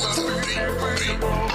Unbelievable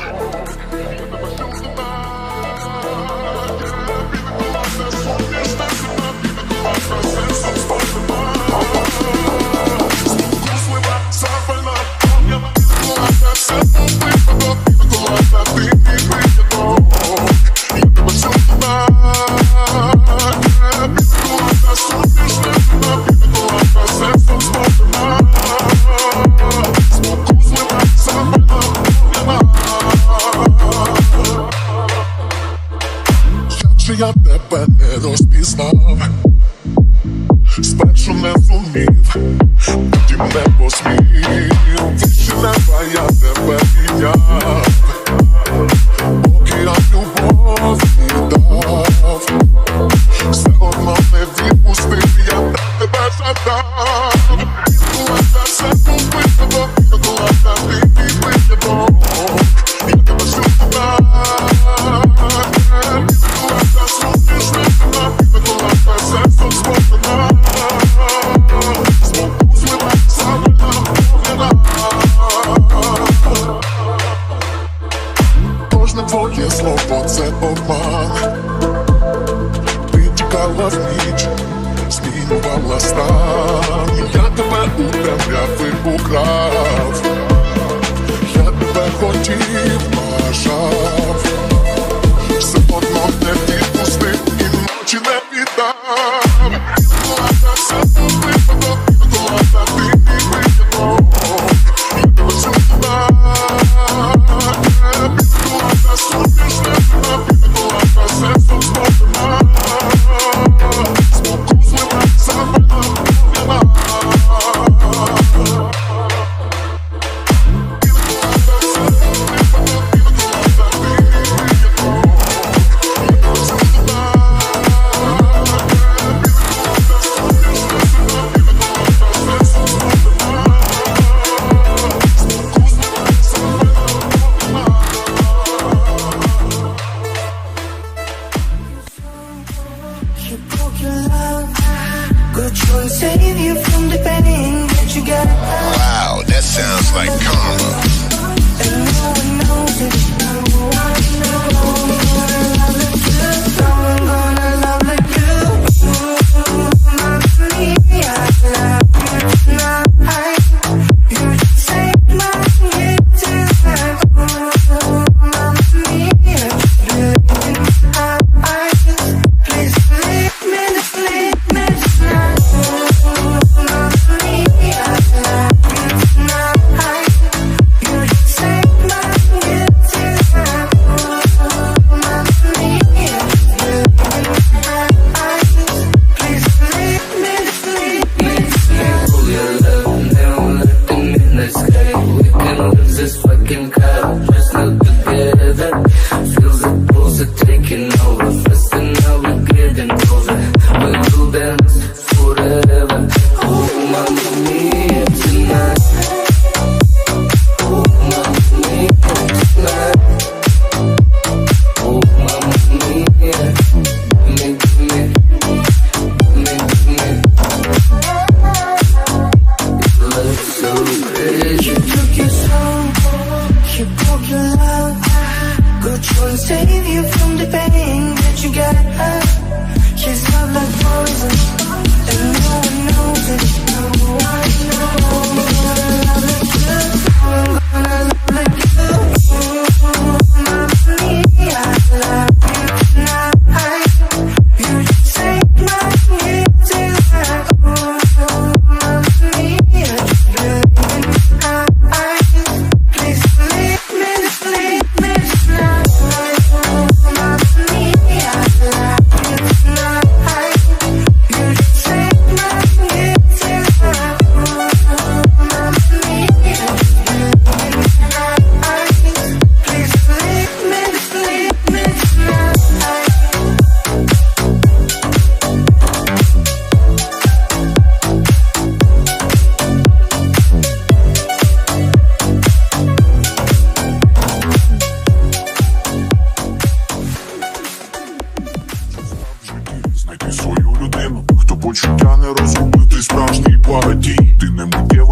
remembers me.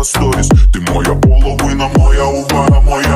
по сторіс Ти моя половина, моя увага, моя.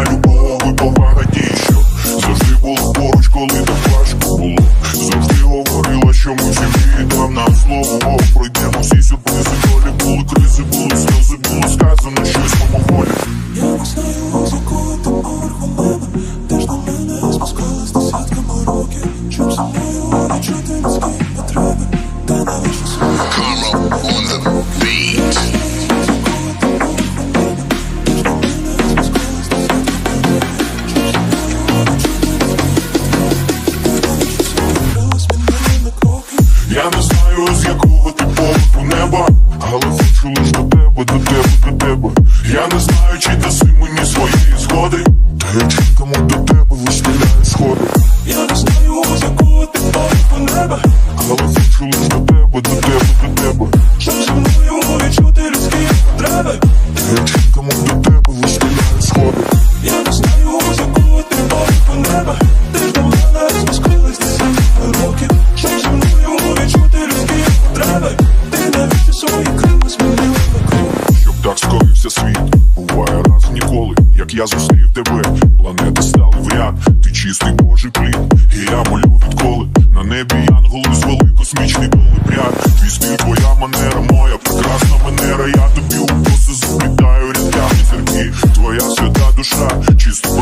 вічний полубряд Твій твоя манера, моя прекрасна манера, я тобі укуси заплітаю рядками терпі, твоя свята душа, чисто.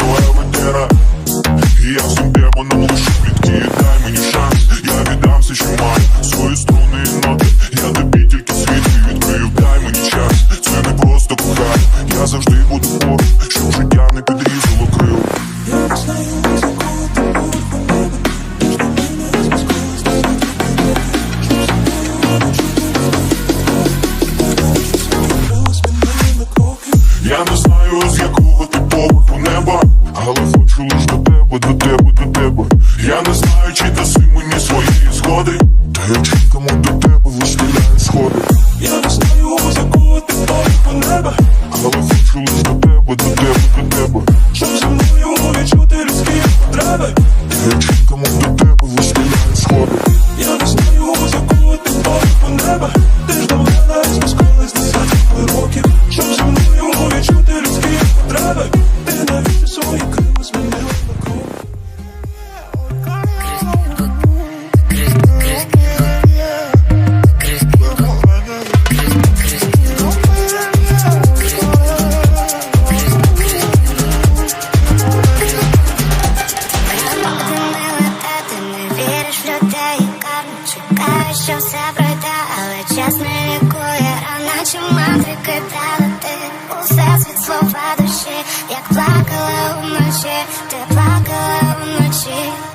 слова душі, як плакала вночі, ти плакала вночі.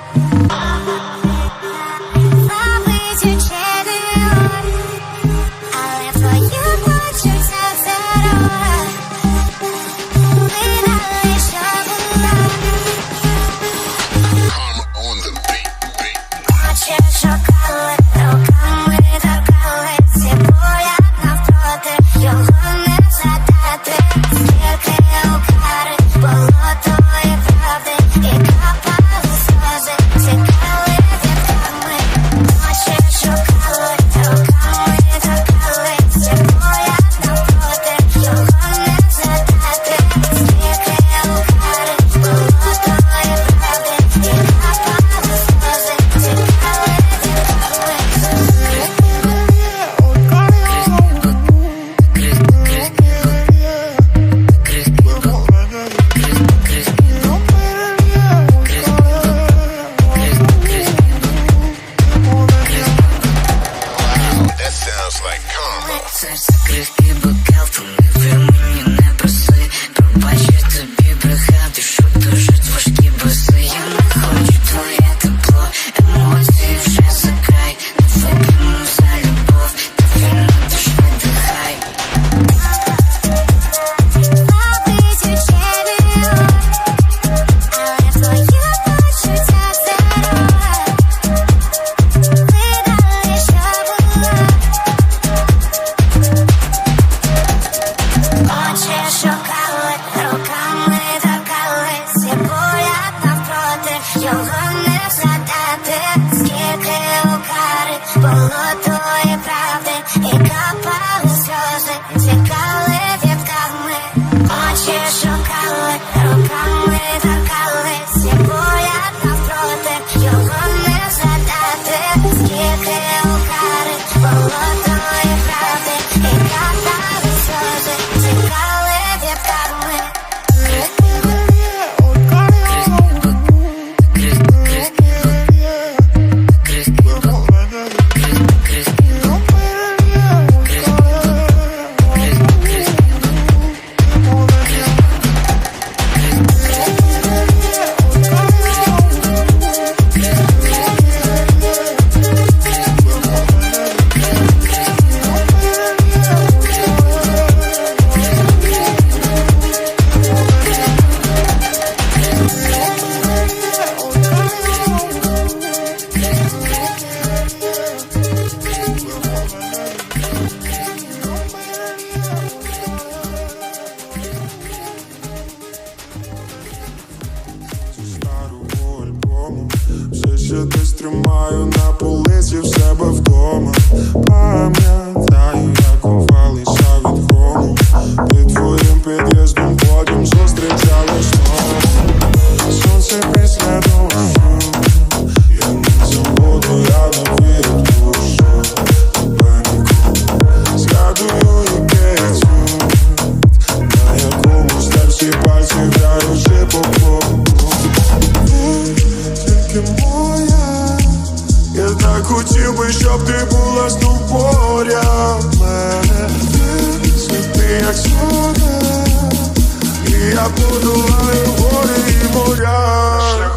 подолаю гори і моря.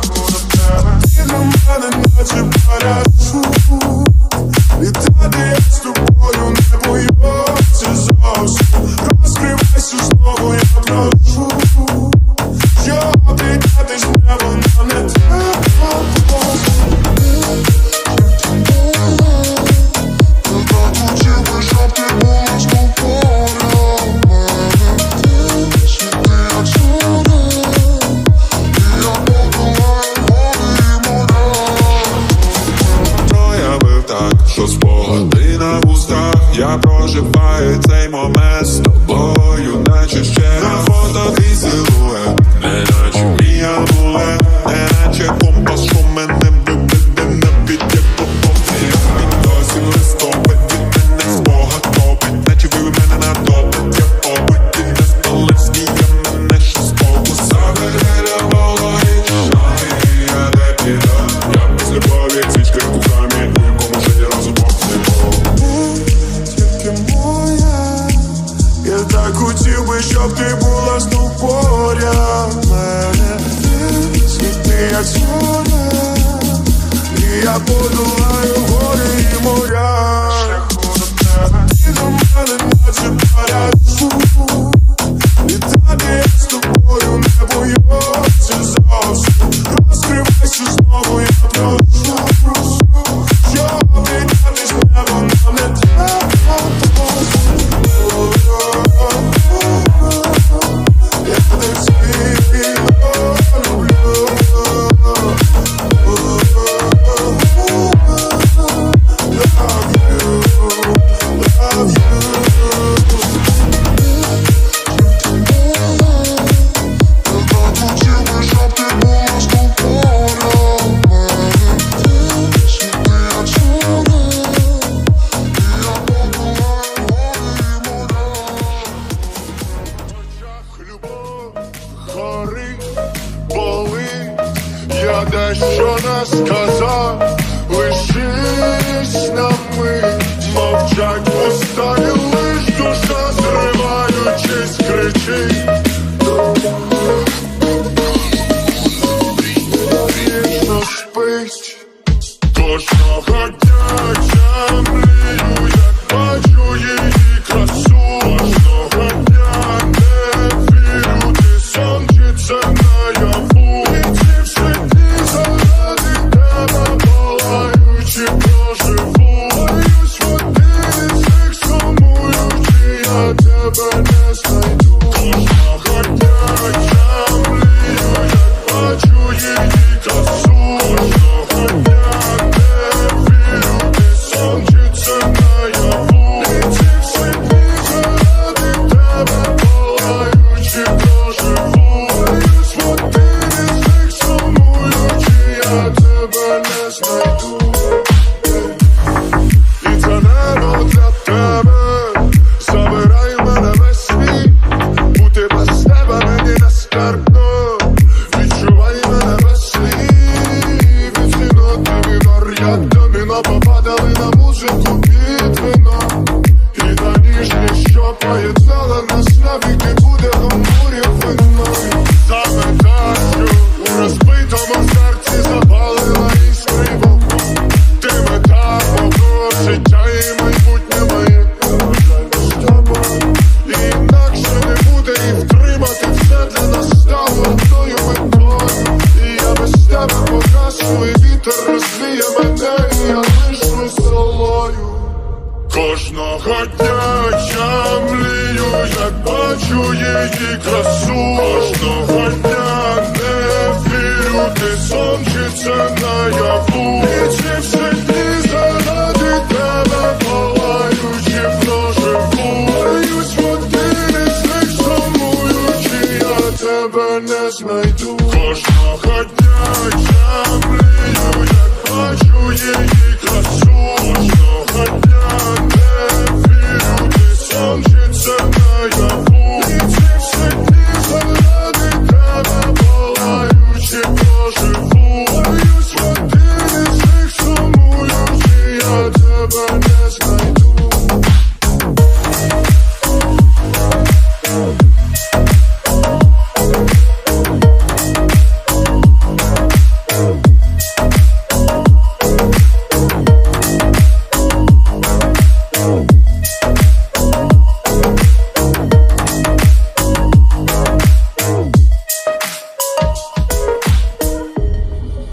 Ти на мене наче паряшу проживаю Don't Ty sądzisz, że na jawu Nie cię wszędzie